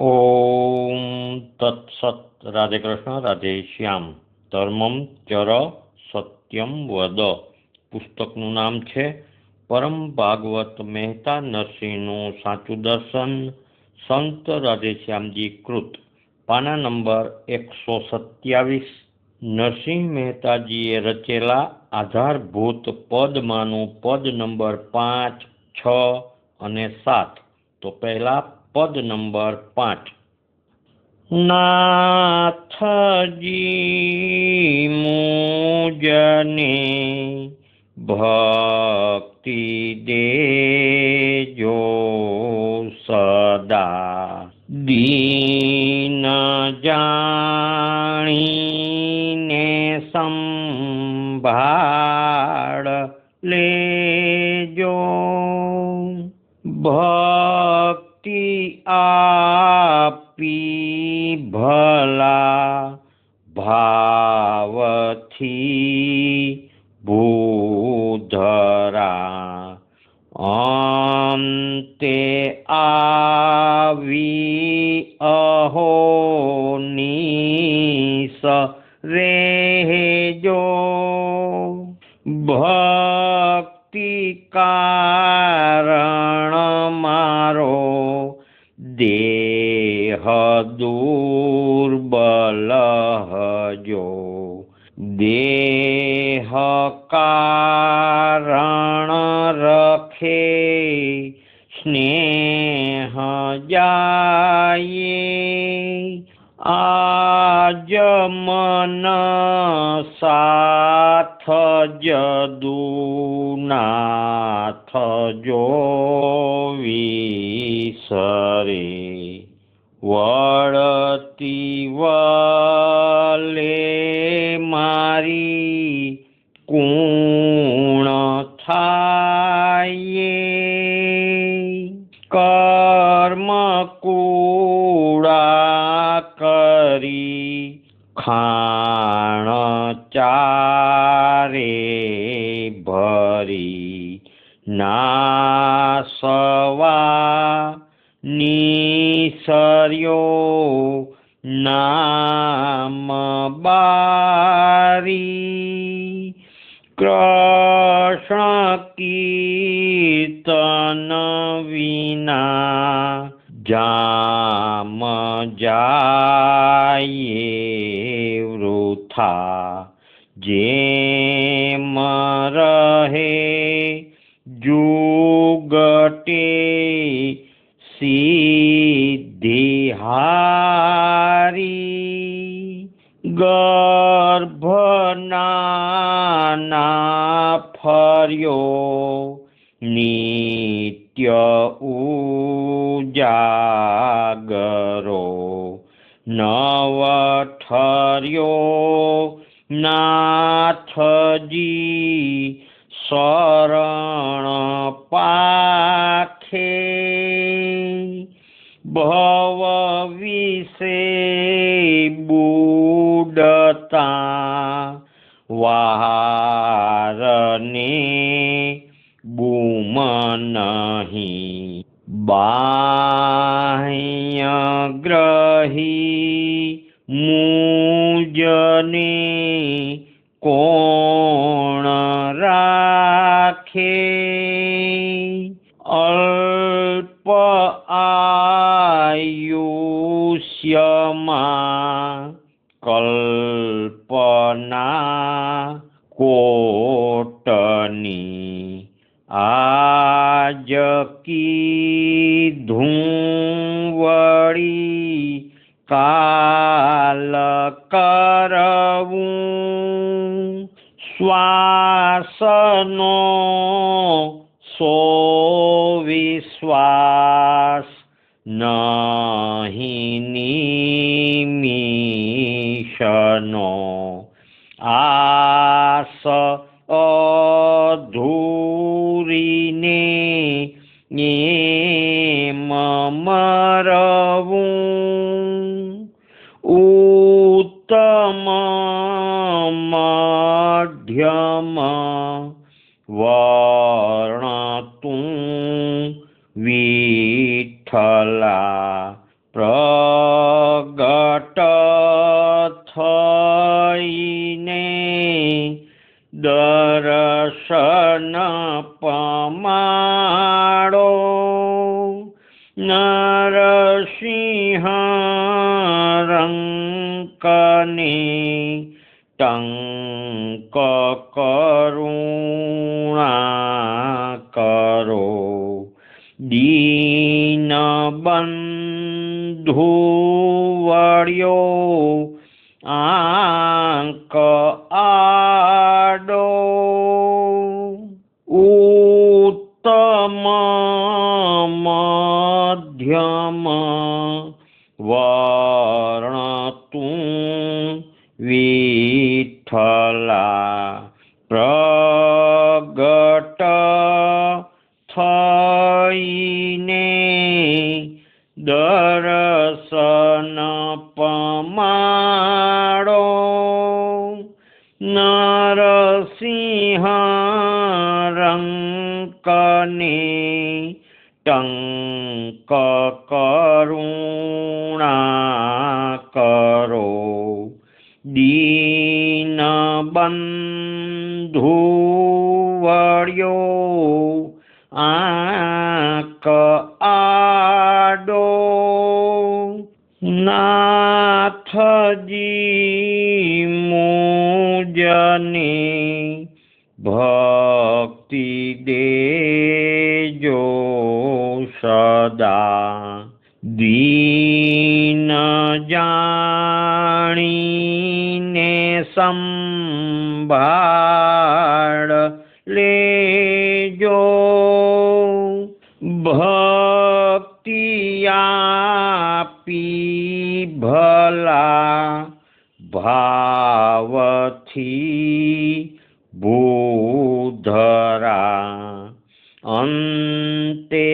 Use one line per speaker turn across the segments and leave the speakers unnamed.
ઓમ તત્સત રાધે કૃષ્ણ રાધે શ્યામ ધર્મમ ચર સત્યમ વદ પુસ્તકનું નામ છે પરમ ભાગવત મહેતા નરસિંહનું સાચું દર્શન। સંત રાધેશ્યામજી કૃત। પાના નંબર એકસો સત્યાવીસ, નરસિંહ મહેતાજીએ રચેલા આધારભૂત પદમાંનું પદ નંબર પાંચ, છ અને સાત। તો પહેલા પદ નંબર પાંચ. નાથજી મુજને ભક્તિ દેજો સદા દીન જાણીને સંભાળ આપી ભલા ભાવથી ભૂધરા અંતે આવી અહોનીસ રેજો જાય. આજ મન સાથ જદુનાથ જોવી સરે વળતી વલે કૃષ્ણ કીર્તન વિના જામ જાય વૃથા જેમ ઉજાગરો નવ ઠર્યો નાથજી શરણ પાખે. ભવ વિશે બુડતા વારને બૂમ નહીં. બાહ્ય ગ્રહી મુજને કોણ રાખે? અલ્પ આયુષ્યમાં કલ્પના કોટની આજ કીધું વળી કાલ કરવું શ્વાસનો સો વિશ્વાસ નહીં નિમિષનો આસ પમાડો નરસિંહ રંકને ટંક કરુણા કરો દીન બંધુ વળ્યો આંક વર્ણ તું આડો નાથજી મુજની ભક્તિ દેજો સદા દીન જાણીને સંભાળ લેજો ભલા ભાવથી ભૂધરા અંતે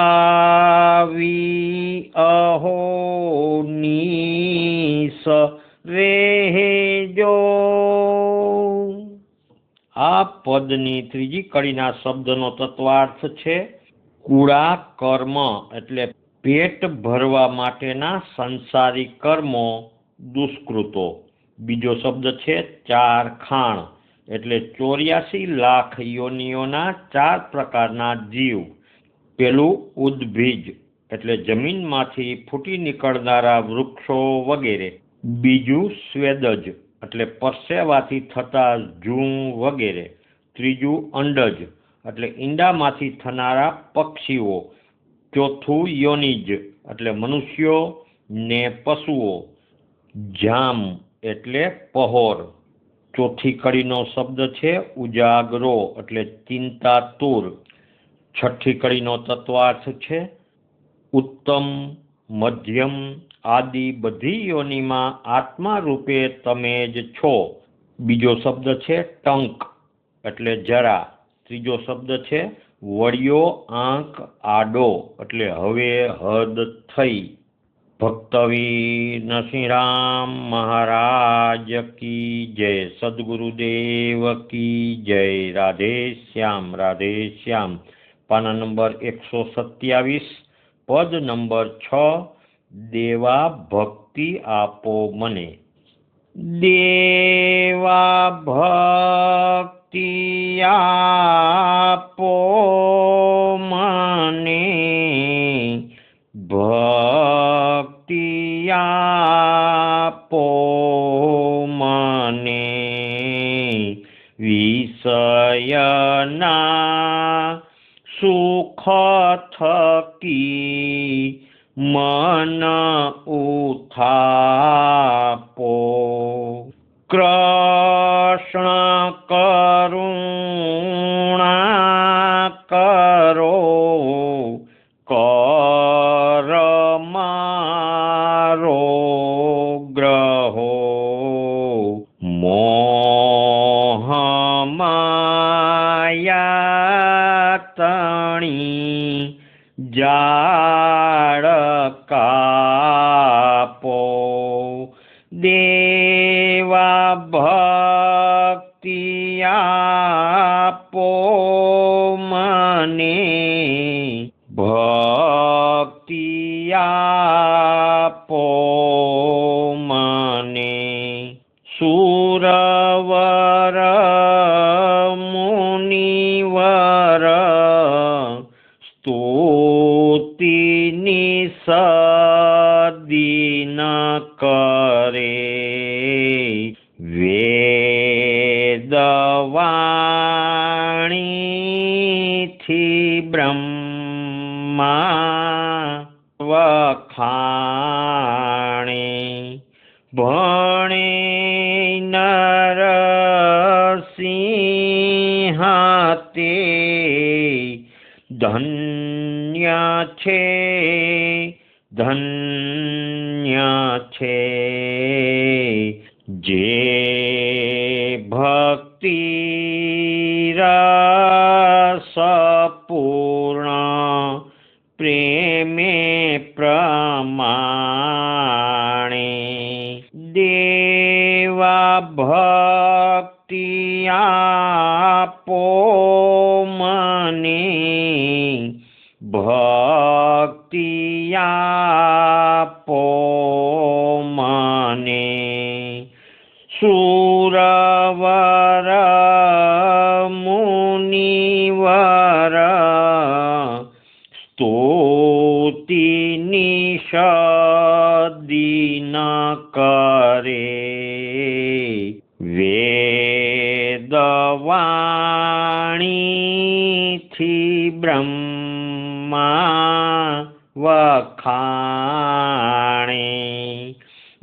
આવી અહો નીસ રહેજો. આ પદની ત્રીજી કડીના શબ્દનો તત્વાર્થ છે કુળા કર્મ, એટલે પેટ ભરવા માટેના સંસારી કર્મો દુષ્કૃતો. બીજો શબ્દ છે ચાર ખાણ, એટલે ચોર્યાસી લાખ યોનિઓના ચાર પ્રકારના જીવ. પેલું ઉદ્ભીજ, એટલે જમીનમાંથી ફૂટી નીકળનારા વૃક્ષો વગેરે. બીજું સ્વેદજ, એટલે પરસેવાથી થતા જૂં વગેરે. ત્રીજું અંડજ, એટલે ઈંડામાંથી થનારા પક્ષીઓ. ચોથું યોનિજ, એટલે મનુષ્યો ને પશુઓ, જામ એટલે પહોર. ચોથી કડીનો શબ્દ છે ઉજાગરો, એટલે ચિંતાતુર. છઠ્ઠી કડીનો તત્વાર્થ છે ઉત્તમ, મધ્યમ આદિ બધી યોનિમાં આત્મા રૂપે તમે જ છો. બીજો શબ્દ છે ટંક, એટલે જરા. ત્રીજો શબ્દ છે વળિયો આંક આડો. એટલે હવે હદ થઈ. ભક્તવી નરસિંહરામ મહારાજ કી જય. સદગુરુદેવ કી જય. રાધે શ્યામ રાધે શ્યામ. પાના નંબર એકસો સત્યાવીસ. પદ નંબર છ. દેવા ભક્તિ આપો મને. દેવા ભક્તિ આપો મને ભક્તિ આપો મને વિષયના સુખ થકી જાળ કાપો. દેવા ભક્તિ આપો. વેદવાણીથી બ્રહ્મા વખાણી ભણે નરસિંહ તે ધન્ય છે ધન્ય છે. દેવા ભક્તિ આપો મને ભક્તિ ब्रह्मा वखाणे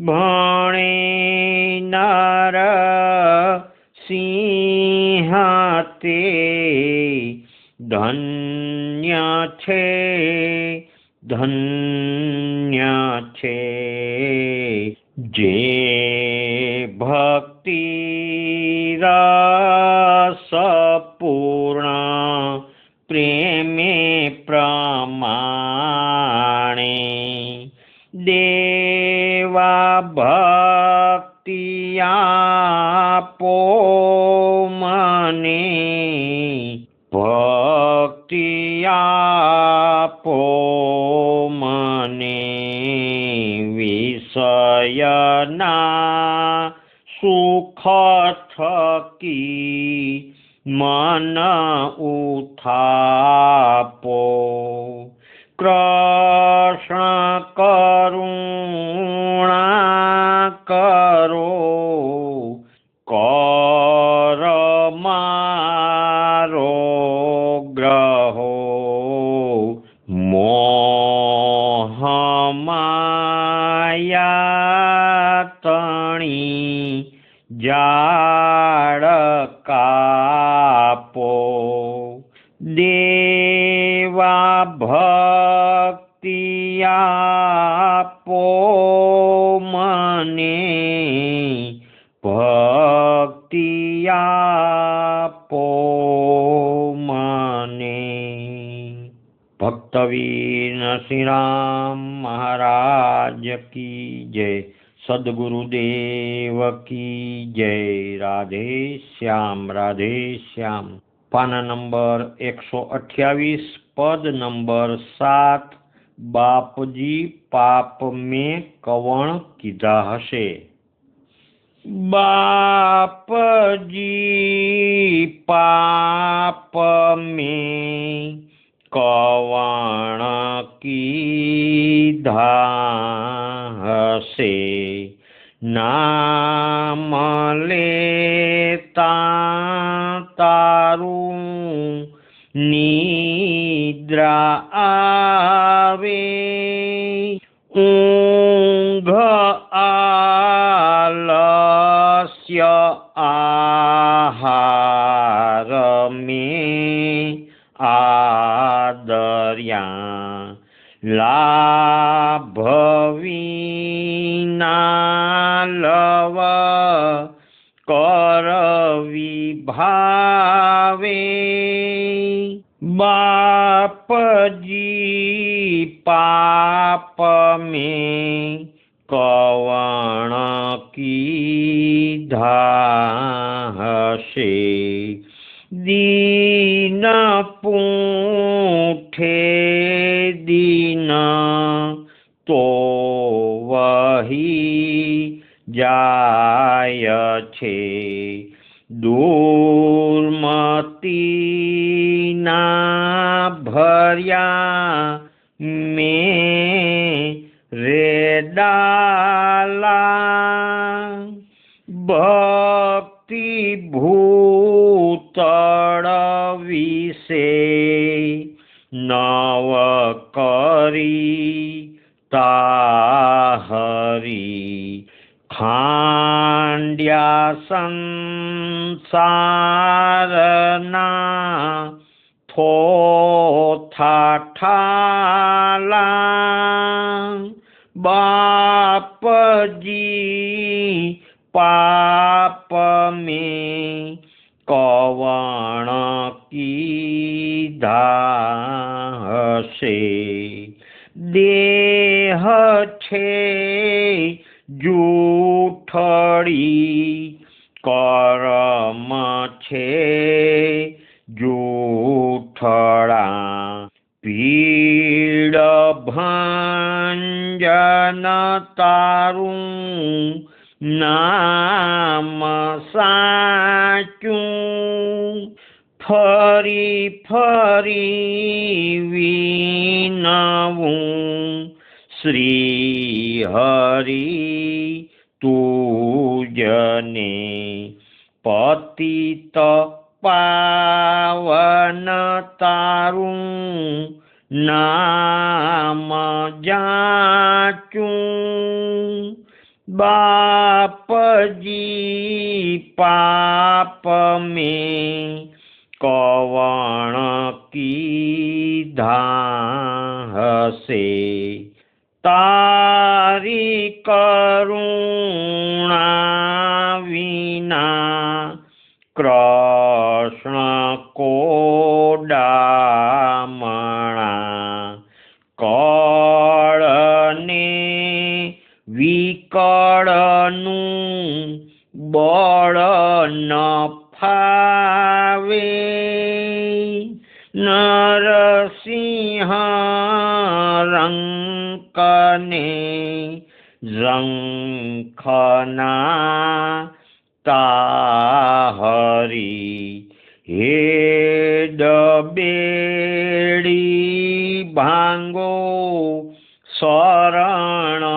भोणे नर सिंहते धन्य धन्य जे भक्तिरा આપો મને ભક્તિ આપો મને વિષયના સુખ થકી મન ઉથાપો. કૃષ્ણ રાધે શ્યામ રાધે શ્યામ. પાના નંબર એકસો અઠ્યાવીસ, પદ નંબર સાત, બાપજી પાપ મેં કવણ કીધા હશે? બાપજી પાપ મેં કવણ કીધા હશે? नामलेतारु निद्रा आवे ऊघ પૂઠે દીન તો વહી જાય છે. દુર્મતીના ભર્યા મેં રે વિશે નવ કરી તાહરી ખાંડ્યા સંસારના થોથા ઠાલા બાપજી પાપ મેં કવણ કીધા હશે દેહ છે જૂઠડી કરમ છે જૂઠડા પીડ ભંજન તારું નામ સાચું ફરી ફરી વિનાવું. શ્રી હરી તુજને પતિત પાવન તારું નામ જાચું. બાપજી પાપ મેં કવણ કીધા હશે? તારી કરુણા વિના કૃષ્ણ કોડામણા કળને વિકળનું બળ ન નરસિંહ રંકને રંખના તાહરી હેડ બેડી ભાંગો શરણ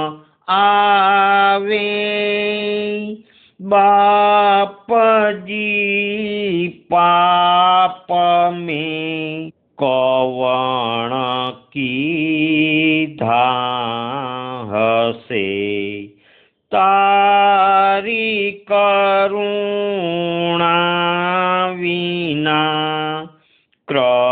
બાપજી પાપ મેં કવણ કીધા હશે? તારી કરુણા વિના કૃષ્ણ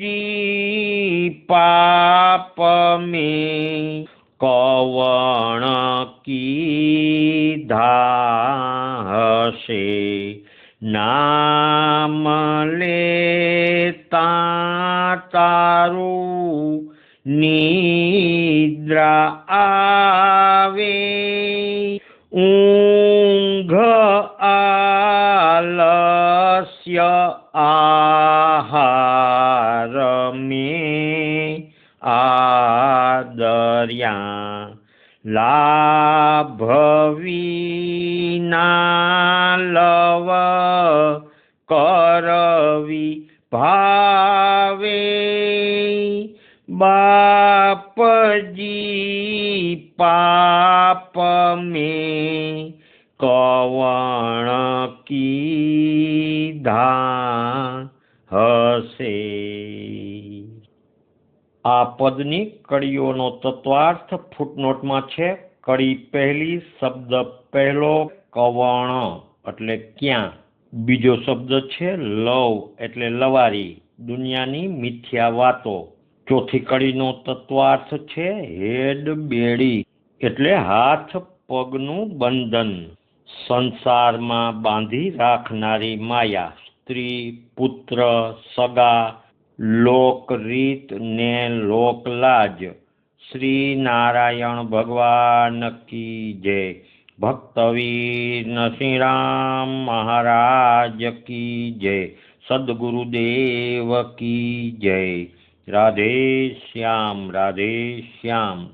બાપજી પાપ મેં કવણ કીધા હશે નામ લેતા તારું નિદ્રા આદર્યા લાભ વિના લવ કરવી ભાવે બાપજી પાપ મે કવણ કીધા હશે? આ પદની કડીઓનો તત્વાર્થ ફૂટનોટમાં છે. કડી પહેલી, શબ્દ પહેલો, કવણ, એટલે ક્યાં. બીજો શબ્દ છે લવ, એટલે લવારી. દુનિયાની મિથ્યા વાતો. ચોથી કડીનો તત્વાર્થ છે હેડ બેડી, એટલે હાથ પગનું બંધન. સંસારમાં બાંધી રાખનારી માયા, સ્ત્રી, પુત્ર, સગા લોકરીત ને લોકલાજ. શ્રી નારાયણ ભગવાન કી જય. ભક્તવીર નરસિંહરામ મહારાજ કી જય. સદગુરુદેવ કી જય. રાધે શ્યામ રાધે શ્યામ.